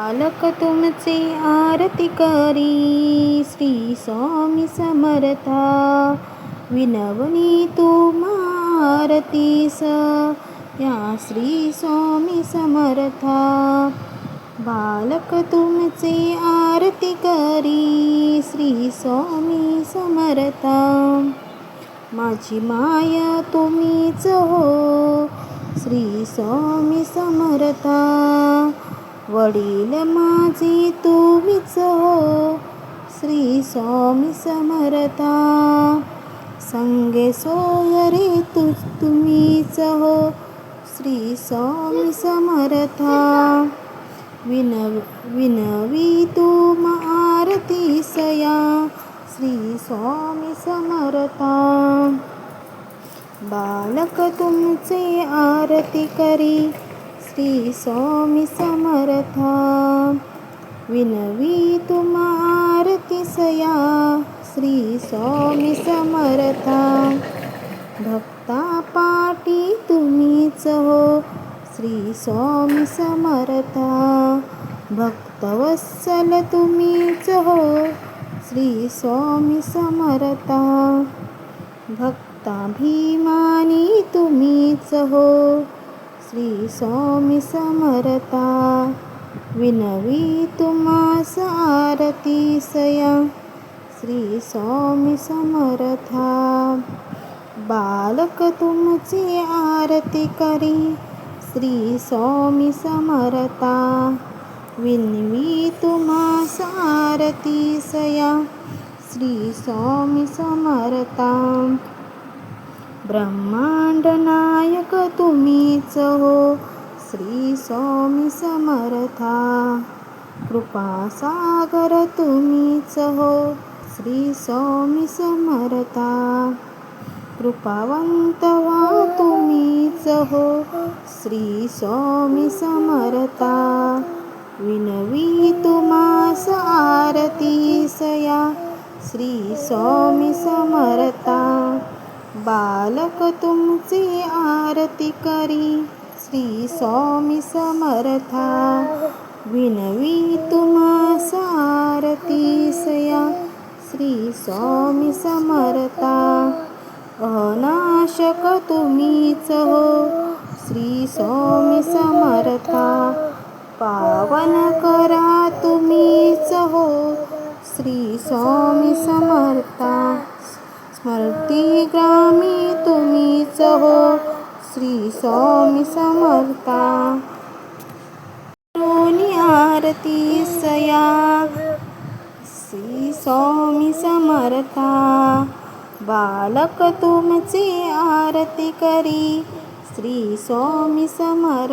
बालक तुमचे आरती करी. श्री स्वामी समर्था. विनवनी आरती स. या श्री स्वामी समर्था. बालक तुमचे आरती करी. श्री स्वामी समर्था. माझी माया तुम्हीच हो. श्री स्वामी समर्था. वडील माझी तुम्हीच हो. श्री स्वामी समरता संगे सोयरे तू तुम्हीच हो. श्री स्वामी समरथा. विनव विनवी तू आरती सया. श्री स्वामी समरथा. बालक तुमचे आरती करी. श्री स्वामी समर्था. विनवी तुम आरती सया श्री स्वामी समर्था. भक्ता पाटी तुम्हीच हो श्री स्वामी समर्था. भक्तवत्सल तुम्हीच हो श्री स्वामी समर्था. भक्ताभिमानी तुम्हीच हो श्री स्वामी समरता विनवी तुम्हास आरती सया. श्री स्वामी समरथा. बालक तुमची आरती करी. श्री स्वामी समरता विनवी तुम्हास आरती सया. श्री स्वामी समरता ब्रह्मांड तुम्हीच हो श्री स्वामी समर्था. कृपा सागर तुम्हीच हो श्री स्वामी समर्था. कृपावंत वा तुम्हीच हो श्री स्वामी समर्था. विनवी तुम्हास आरती सया श्री स्वामी समर्था. बालक तुमची आरती करी. श्री स्वामी समर्था. विनवी तुम्हा सारती सया. श्री स्वामी समर्था. अनाशक तुम्हीच हो. श्री स्वामी समर्था. पावन करा तुम्हीच हो. श्री स्वामी समर्था. स्मृती ग्रामी तुम्हीच हो. श्री स्वामी समर्था. आरती सया. श्री स्वामी समर्था. बालक तुमची आरती करी. श्री स्वामी समर्थ.